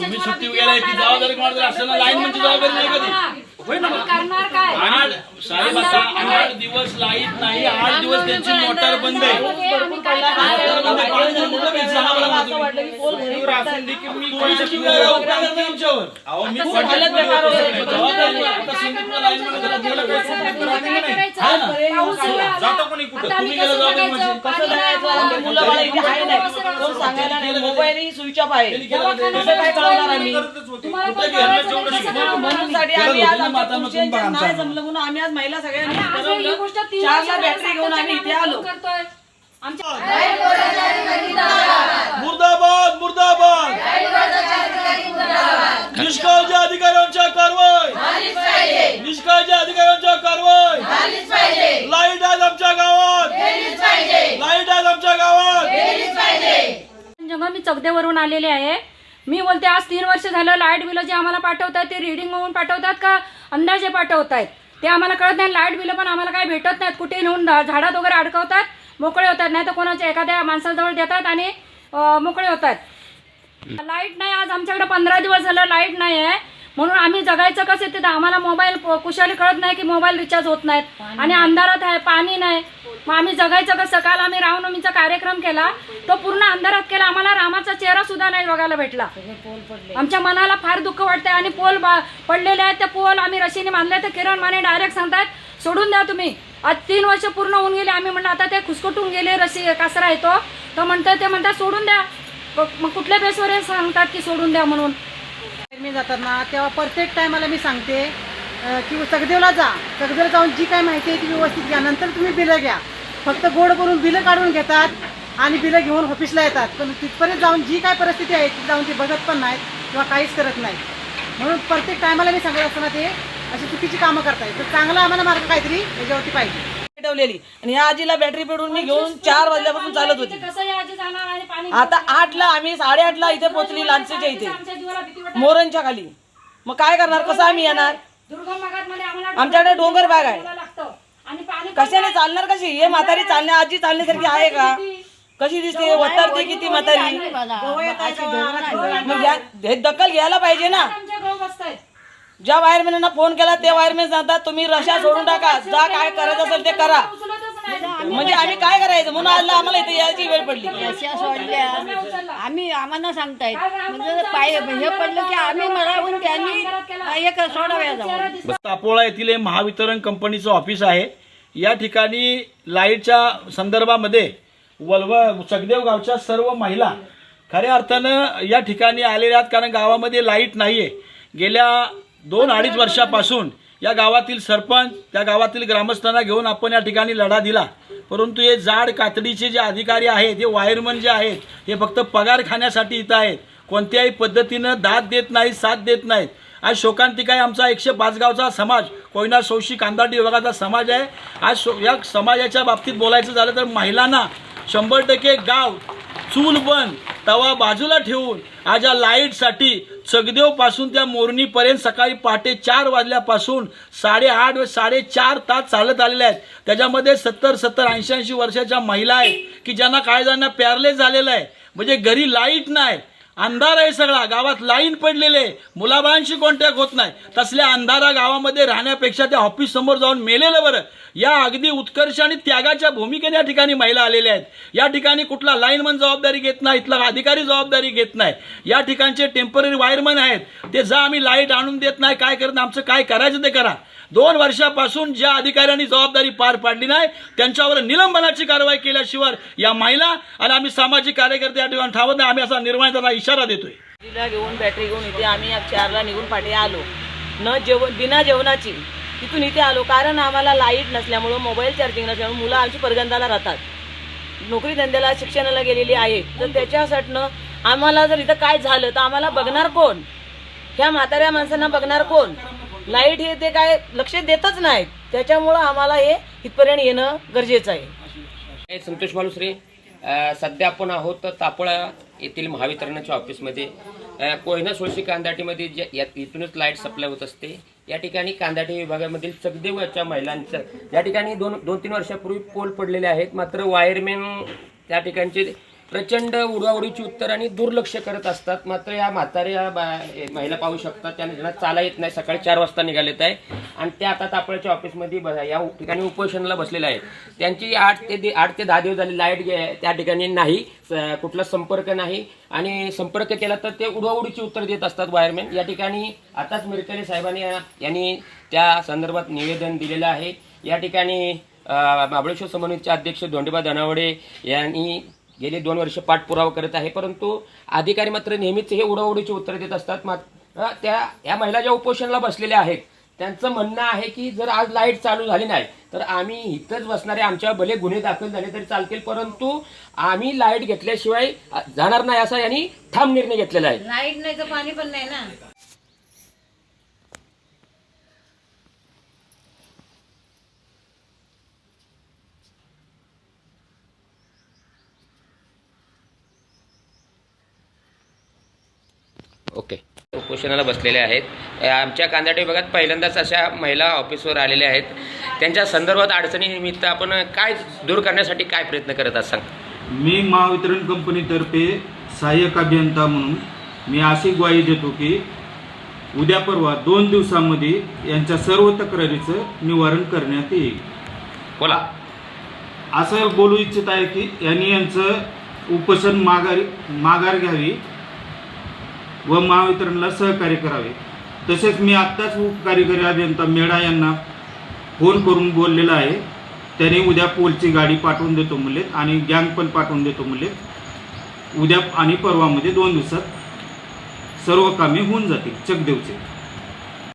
तुम्ही सुट्टी गेलाय ती जबाबदारी. कोणाला असताना लाईन म्हणजे जबाबदारी नाही कधी. होय ना? करणार काय? साहेब आता आठ दिवस लाइट नाही आठ दिवस त्यांची मोटार बंद आहे आम्ही काय करणार? मोटार बंद आहे. पाणी जर कुठं भेटलं सांगा मला असं तुम्ही. वाटलं की पोल घरी असून दे की मी कोणी शिकली नाही, उपकार नाही आमच्यावर. अहो, मी आता कोणाला सगळं बेकार होत नाही. बंद जबाबदारी आहे. आता सिंधुदुर्ग लाईन मध्ये जरा गेलं काय आता सुटलं काय राहते की नाही? करायचं? ना? पाऊस आला. जातो कोणी कुठं? आता आम्ही तुम्ही गेलं कसं जबाबदारी बघायचं? कसं पाणी जायचं नाही, आमची मुलं बाळ इथे आहे नाही आमच्या कोण सांगायला नाही मोबाईलही स्विच ऑफ आहे. कसं काय कळवणार आम्ही आम्ही? आज नाही. जमलं म्हणून आम्ही आज महिला सगळ्यांनी आणि आज ही गोष्ट ठरवलं तीन चारला वर्षाला बॅटरी घेऊन आम्ही इथे आलो. करतोय. आमच्या मुर्दाबाद मुर्दाबाद. निष्काळजी अधिकाऱ्यांच्या कारवाई. निष्काळजी अधिकाऱ्यांच्या कारवाई. लाइट आज आमच्या गावात. लाइट आज आमच्या गावात. जेव्हा मी चौकदेवरून आलेले आहे मी बोलते आज तीन वर्ष झालं लाइट बिलं जे आम्हाला पाठवतात ते रिडिंग होऊन पाठवतात का अंदाजे पाठवत आहेत ते आम्हाला कळत नाही लाइट बिलं पण आम्हाला काही भेटत नाहीत. कुठे नेऊन झाडात वगैरे अडकवतात मोकळे होतात नाही तर कोणाच्या एखाद्या माणसाजवळ देतात आणि मोकळे होतात. लाइट नाही आज आमच्याकडे पंधरा दिवस झालं लाइट नाही आहे म्हणून आम्ही जगायचं कसं ते तर आम्हाला मोबाईल कुशाली कळत नाही की मोबाईल रिचार्ज होत नाहीत. आणि अंधारात आहे पाणी नाही. मग आम्ही जगायचं कसं काल आम्ही रामनवमीचा कार्यक्रम केला. तो पूर्ण अंधारात केला. आम्हाला रामाचा चेहरा सुद्धा नाही बघायला भेटला. आमच्या मनाला फार दुःख वाटतंय आणि पोल पडलेले आहेत. ते पोल आम्ही रशीने बांधले तर किरण माने डायरेक्ट सांगतात सोडून द्या तुम्ही. आज तीन वर्ष पूर्ण होऊन गेले. आम्ही म्हणलं आता ते खुसकटून गेले. रशी कासरा येतो तर म्हणतात ते म्हणतात सोडून द्या. मग कुठल्या बेसवर सांगतात की सोडून द्या म्हणून? मी जातात ना तेव्हा प्रत्येक टायमाला मी सांगते. अं, की चकदेवला जा. चकदेवला जाऊन जी काय माहिती आहे ती व्यवस्थित घ्या. नंतर तुम्ही बिलं घ्या. फक्त गोड करून बिलं काढून घेतात आणि बिलं घेऊन ऑफिसला येतात. पण तिथपर्यंत जाऊन जी काय परिस्थिती आहे ती जाऊन ते बघत पण नाहीत किंवा काहीच करत नाही म्हणून प्रत्येक टायमाला मी सांगत असताना ते अशी चुकीची कामं करतायत. तर चांगला आम्हाला मार्ग काहीतरी याच्यावरती पाहिजे. आणि या आजीला बॅटरी पेटवून मी घेऊन चार वाजल्यापासून चालत होती. कसं या आजी जाणार आणि पाणी आता आठला आम्ही साडेआठला इथे पोहोचली लांचेच्या इथे. आमच्या जीवाला भीती वाटते. मोरांच्या खाली. मग काय करणार? कसं आम्ही येणार? दुर्गम आमच्याकडे डोंगर भाग आहे. आणि पाणी कशाने चालणार कशी? हे म्हातारी चालण्या आजी चालण्यासारखी आहे का? कशी दिसते? वत्तरते किती म्हातारी? मग हे दखल घ्यायला पाहिजे ना. ज्या वायरमॅनना फोन केला ते वायरमॅन सांगतात तुम्ही रशा सोडून टाका. जा काय करायचं असेल ते करा. म्हणजे आम्ही काय करायचं? म्हणून आज आम्हाला इथे यायची वेळ पडली. अशा सोडल्या आम्ही आम्हाला सांगतायत. म्हणजे पाय हे पडलं की आम्ही मरावून त्यांनी एक सोडाव्या जाऊ तापोळा येथील महावितरण कंपनीचं ऑफिस आहे. या ठिकाणी लाईटच्या संदर्भामध्ये वलव चकदेव गावच्या सर्व महिला खऱ्या अर्थानं या ठिकाणी आलेल्या आहेत कारण गावामध्ये लाइट नाही आहे गेल्या दोन अडीच वर्षापासून या गावातील सरपंच त्या गावातील ग्रामस्थांना घेऊन आपण या ठिकाणी लढा दिला. परंतु हे जाड कातडीचे जे अधिकारी आहेत हे वायरमन जे आहेत हे फक्त पगार खाण्यासाठी इथं आहेत. कोणत्याही पद्धतीनं दाद देत नाहीत साथ देत नाहीत. आज शोकांतिका आमचा एकशे पाच गावचा समाज कोयना सौशी कांदाटी विभागाचा समाज आहे. आज शो या समाजाच्या बाबतीत बोलायचं झालं तर महिलांना शंभर टक्के गाव चूल बंद तवा बाजूला ठेवून आज या लाईटसाठी चगदेवपासून त्या मोरणीपर्यंत सकाळी पहाटे चार वाजल्यापासून साडेआठ व साडेचार तास चालत आलेले आहेत. त्याच्यामध्ये सत्तर सत्तर ऐंशी ऐंशी वर्षाच्या महिला आहेत की ज्यांना काय जणांना प्यारले झालेलं आहे. म्हणजे घरी लाइट नाही. अंधार आहे सगळा. गावात लाईन पडलेले. मुलाबाळांशी कॉन्टॅक्ट होत नाही. तसल्या अंधारा गावामध्ये राहण्यापेक्षा त्या ऑफिस समोर जाऊन मेलेलं बरं. या अगदी उत्कर्ष आणि त्यागाच्या भूमिकेने या ठिकाणी महिला आलेल्या आहेत. या ठिकाणी कुठला लाईनमन जबाबदारी घेत नाही इथला अधिकारी जबाबदारी घेत नाही. या ठिकाणचे टेंपररी वायरमन आहेत. ते जा आम्ही लाइट आणून देत नाही काय करत आमचं काय करायचं ते करा. दोन वर्षापासून ज्या अधिकाऱ्यांनी जबाबदारी पार पाडली नाही त्यांच्यावर निलंबनाची कारवाई केल्याशिवाय या महिला आणि आम्ही सामाजिक कार्यकर्ते या ठिकाणी थांबत नाही. आम्ही असा निर्माण त्यांना इशारा देतोय. घेऊन बॅटरी घेऊन इथे आम्ही आज चारला निघून पाठी आलो. न जेवण बिना जेवणाची. तिथून इथे आलो. कारण आम्हाला लाइट नसल्यामुळं मोबाईल चार्जिंग नसल्यामुळे मुलं आमची परगंदाला राहतात. नोकरी धंद्याला शिक्षणाला गेलेली आहे. तर त्याच्यासाठीनं आम्हाला जर इथं काय झालं तर आम्हाला बघणार कोण? ह्या म्हाताऱ्या माणसांना बघणार कोण? लाइट हे ते काय लक्ष देतच नाहीत. त्याच्यामुळं आम्हाला हे इथपर्यंत येणं गरजेचं आहे. संतोष मालुसरे सध्या आपण आहोत तापोळा येथील महावितरणाच्या ऑफिसमध्ये. कोयना सोळशी कांदाटीमध्ये जे इथूनच लाइट सप्लाय होत असते. या ठिकाणी कांदाटी विभागामधील सगदेवाच्या महिलांचं. या ठिकाणी दोन दोन तीन वर्षापूर्वी पोल पडलेले आहेत. मात्र वायरमॅन त्या ठिकाणचे प्रचंड उडवाउडीची उत्तर आणि दुर्लक्ष करत असतात. मात्र या म्हाताऱ्या बा महिला पाहू शकतात त्यांना चाला येत नाही. सकाळी चार वाजता निघालेत आहे. आणि त्या आता तापळच्या ऑफिसमध्ये बघा या ठिकाणी उपोषणाला बसलेले आहेत. त्यांची आठ ते आठ ते दहा दिवस झाले लाइट त्या ठिकाणी नाही. कुठला संपर्क नाही. आणि संपर्क केला तर ते उडवाउडीची उत्तर देत असतात वायरमॅन. या ठिकाणी आताच मिरकले साहेबांनी यांनी त्या संदर्भात निवेदन दिलेलं आहे. या ठिकाणी महाबळेश्वर समन्वयचे अध्यक्ष धोंडेबा धनावडे यांनी गेले दोन वर्ष पाठपुरावा करत आहे. परंतु अधिकारी मात्र नेहमीच हे उडवडीची उत्तर देत असतात. मात्र त्या या महिला ज्या उपोषणाला बसलेल्या आहेत त्यांचं म्हणणं आहे की जर आज लाइट चालू झाली नाही तर आम्ही इथंच बसणारे आमच्या भले गुन्हे दाखल झाले तरी चालतील परंतु आम्ही लाइट घेतल्याशिवाय जाणार नाही असा यांनी ठाम निर्णय घेतलेला आहे. लाइट नाही तर पाणी पण नाही ना. ओके उपोषणाला बसलेले आहेत. आमच्या कांदाटे विभागात पहिल्यांदाच अशा महिला ऑफिसवर आलेल्या आहेत. त्यांच्या संदर्भात अडचणीनिमित्त आपण काय दूर करण्यासाठी काय प्रयत्न करत आहात सांग. मी महावितरण कंपनीतर्फे सहाय्यक अभियंता म्हणून मी अशी ग्वाही देतो की उद्या परवा दोन दिवसामध्ये यांच्या सर्व तक्रारीचं निवारण करण्यात येईल. बोला. असं बोलू इच्छित आहे की यांनी यांचं उपोषण माघारी माघार घ्यावी. व महावितरणला सहकार्य करावे. तसेच मी आत्ताच उपकार्यकारी अभियंता मेढा यांना फोन करून बोललेला आहे. त्याने उद्या पोलची गाडी पाठवून देतो मुलेत आणि गँग पण पाठवून देतो मुलेत उद्या आणि परवामध्ये दोन दिवसात सर्व कामे होऊन जातील. चकदेवचे